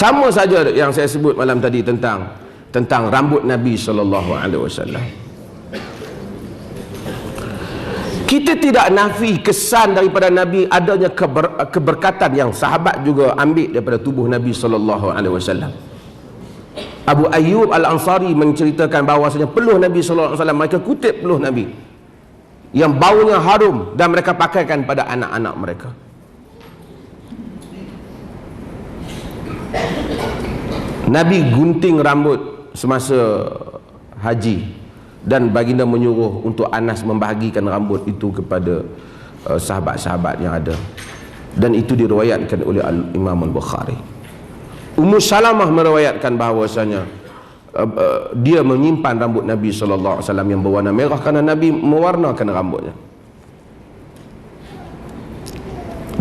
sama saja yang saya sebut malam tadi tentang tentang rambut Nabi sallallahu alaihi wasallam kita tidak nafi kesan daripada Nabi adanya keber, keberkatan yang sahabat juga ambil daripada tubuh Nabi sallallahu alaihi wasallam. Abu Ayyub Al-Ansari menceritakan bahawasanya peluh Nabi sallallahu alaihi wasallam mereka kutip peluh Nabi yang baunya harum dan mereka pakaikan pada anak-anak mereka. Nabi gunting rambut semasa haji dan baginda menyuruh untuk Anas membahagikan rambut itu kepada uh, sahabat-sahabat yang ada. Dan itu diriwayatkan oleh Imam Al-Bukhari. Ummu Salamah meriwayatkan bahawasanya uh, uh, dia menyimpan rambut Nabi sallallahu alaihi wasallam yang berwarna merah kerana Nabi mewarnakan rambutnya.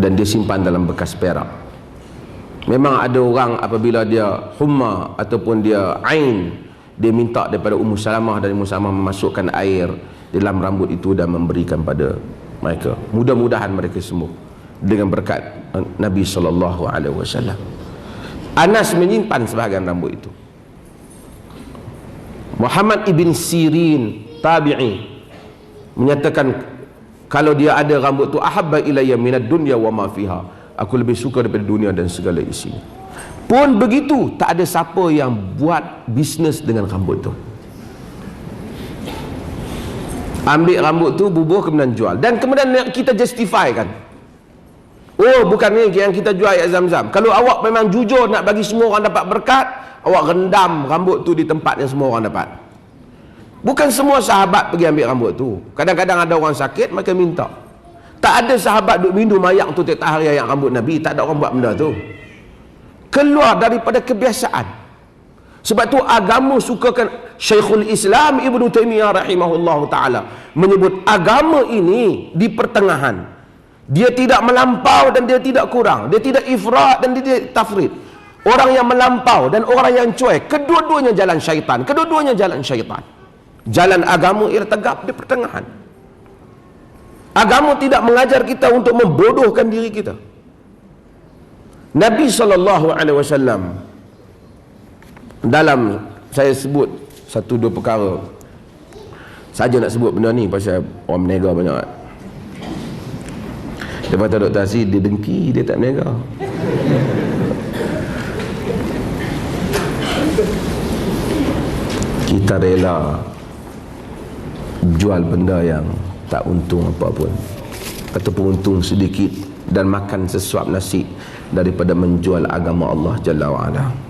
Dan dia simpan dalam bekas perak memang ada orang apabila dia humma ataupun dia ain dia minta daripada Ummu Salamah dan Ummu Salamah memasukkan air dalam rambut itu dan memberikan pada mereka. Mudah-mudahan mereka sembuh dengan berkat Nabi sallallahu alaihi wasallam. Anas menyimpan sebahagian rambut itu. Muhammad ibn Sirin tabi'i menyatakan kalau dia ada rambut tu ahabba ilayya minad dunya wa ma fiha aku lebih suka daripada dunia dan segala isinya pun begitu, tak ada siapa yang buat bisnes dengan rambut tu. Ambil rambut tu, bubuh kemudian jual. Dan kemudian kita justify kan. Oh, bukan ni yang kita jual ayat zam-zam. Kalau awak memang jujur nak bagi semua orang dapat berkat, awak rendam rambut tu di tempat yang semua orang dapat. Bukan semua sahabat pergi ambil rambut tu. Kadang-kadang ada orang sakit, mereka minta. Tak ada sahabat duk minum ayak tu tiap hari ayak rambut Nabi. Tak ada orang buat benda tu. Keluar daripada kebiasaan. Sebab tu agama sukakan Syekhul Islam Ibn Taimiyah rahimahullah ta'ala menyebut agama ini di pertengahan. Dia tidak melampau dan dia tidak kurang. Dia tidak ifrat dan dia tidak tafrid. Orang yang melampau dan orang yang cuek kedua-duanya jalan syaitan. Kedua-duanya jalan syaitan. Jalan agama ialah tegap di pertengahan agama tidak mengajar kita untuk membodohkan diri kita. Nabi wasallam dalam saya sebut satu dua perkara. Saja nak sebut benda ni pasal orang menega banyak. Dia kata Dr. Aziz dia dengki dia tak menega kita rela jual benda yang tak untung apa pun ataupun untung sedikit dan makan sesuap nasi daripada menjual agama Allah Jalla wa'ala